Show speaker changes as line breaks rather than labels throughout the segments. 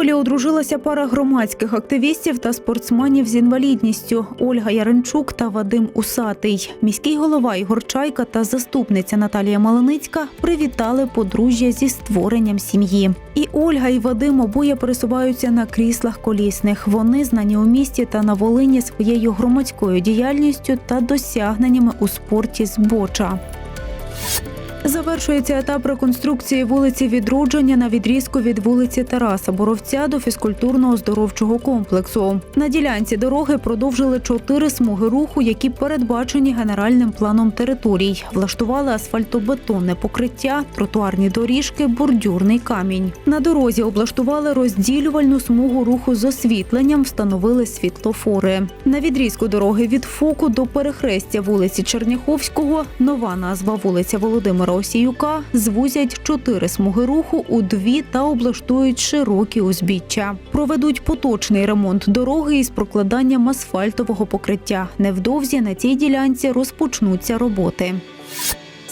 Ковелі одружилася пара громадських активістів та спортсменів з інвалідністю Ольга Яренчук та Вадим Усатий. Міський голова Ігор Чайка та заступниця Наталія Малиницька привітали подружжя зі створенням сім'ї. І Ольга і Вадим обоє пересуваються на кріслах колісних. Вони знані у місті та на Волині своєю громадською діяльністю та досягненнями у спорті з боча. Завершується етап реконструкції вулиці Відродження на відрізку від вулиці Тараса Боровця до фізкультурно-оздоровчого комплексу. На ділянці дороги продовжили чотири смуги руху, які передбачені генеральним планом територій. Влаштували асфальтобетонне покриття, тротуарні доріжки, бордюрний камінь. На дорозі облаштували розділювальну смугу руху з освітленням, встановили світлофори. На відрізку дороги від Фоку до перехрестя вулиці Черняховського нова назва вулиця Володимира Осіюка звузять чотири смуги руху у дві та облаштують широкі узбіччя. Проведуть поточний ремонт дороги із прокладанням асфальтового покриття. Невдовзі на цій ділянці розпочнуться роботи.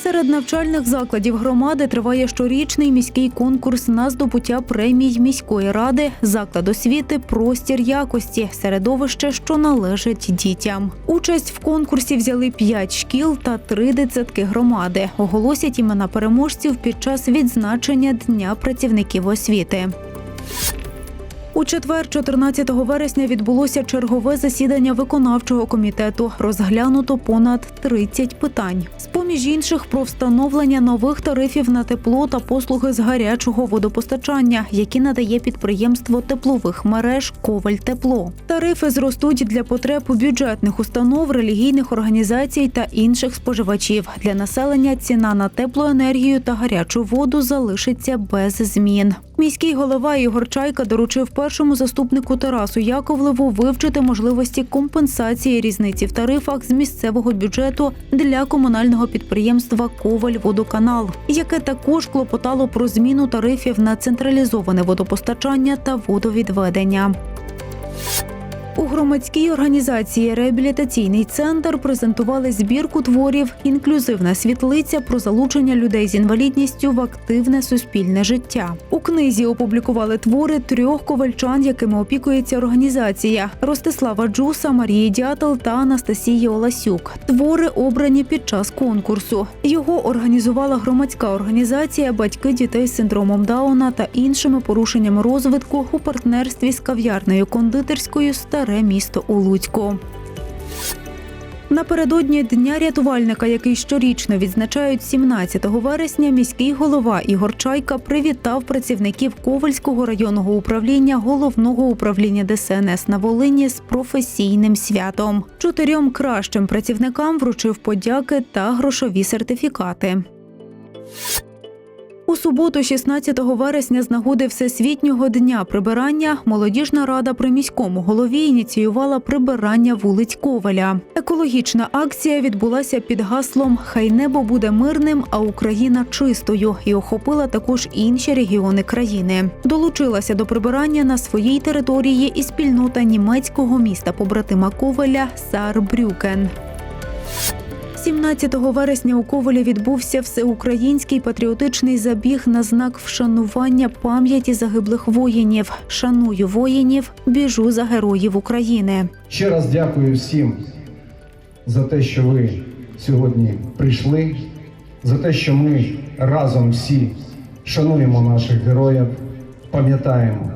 Серед навчальних закладів громади триває щорічний міський конкурс на здобуття премій міської ради, заклад освіти, простір якості, середовище, що належить дітям. Участь в конкурсі взяли п'ять шкіл та три дитсадки громади. Оголосять імена переможців під час відзначення Дня працівників освіти. У четвер, 14 вересня, відбулося чергове засідання виконавчого комітету. Розглянуто понад 30 питань. З поміж інших про встановлення нових тарифів на тепло та послуги з гарячого водопостачання, які надає підприємство теплових мереж Коваль Тепло. Тарифи зростуть для потреб бюджетних установ, релігійних організацій та інших споживачів. Для населення ціна на теплоенергію та гарячу воду залишиться без змін. Міський голова Ігор Чайка доручив першому заступнику Тарасу Яковлеву вивчити можливості компенсації різниці в тарифах з місцевого бюджету для комунального підприємства Коваль Водоканал, яке також клопотало про зміну тарифів на централізоване водопостачання та водовідведення. У громадській організації Реабілітаційний центр презентували збірку творів Інклюзивна світлиця про залучення людей з інвалідністю в активне суспільне життя. У книзі опублікували твори трьох ковальчан, якими опікується організація Ростислава Джуса, Марії Дятел та Анастасії Оласюк. Твори обрані під час конкурсу. Його організувала громадська організація Батьки дітей з синдромом Дауна та іншими порушеннями розвитку у партнерстві з кав'ярнею кондитерською Старе місто у Луцьку. Напередодні дня рятувальника, який щорічно відзначають 17 вересня, міський голова Ігор Чайка привітав працівників Ковальського районного управління головного управління ДСНС на Волині з професійним святом. Чотирьом кращим працівникам вручив подяки та грошові сертифікати. У суботу, 16 вересня, з нагоди Всесвітнього дня прибирання, молодіжна рада при міському голові ініціювала прибирання вулиць Коваля. Екологічна акція відбулася під гаслом Хай небо буде мирним, а Україна чистою і охопила також інші регіони країни. Долучилася до прибирання на своїй території і спільнота німецького міста побратима Коваля Саарбрюкен. 17 вересня у Ковалі відбувся всеукраїнський патріотичний забіг на знак вшанування пам'яті загиблих воїнів. Шаную воїнів, біжу за героїв України.
Ще раз дякую всім за те, що ви сьогодні прийшли, за те, що ми разом всі шануємо наших героїв, пам'ятаємо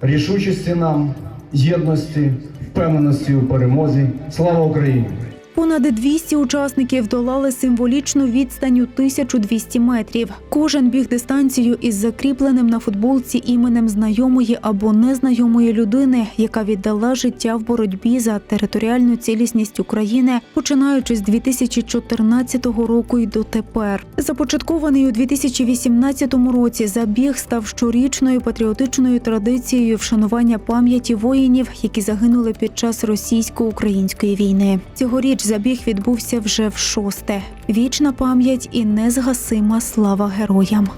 рішучості нам, єдності, впевненості у перемозі. Слава Україні!
Понад 200 учасників долали символічну відстань у 1200 метрів. Кожен біг дистанцію із закріпленим на футболці іменем знайомої або незнайомої людини, яка віддала життя в боротьбі за територіальну цілісність України, починаючи з 2014 року і дотепер. Започаткований у 2018 році забіг став щорічною патріотичною традицією вшанування пам'яті воїнів, які загинули під час російсько-української війни. Цьогоріч забіг відбувся вже в шосте. Вічна пам'ять і незгасима слава героям.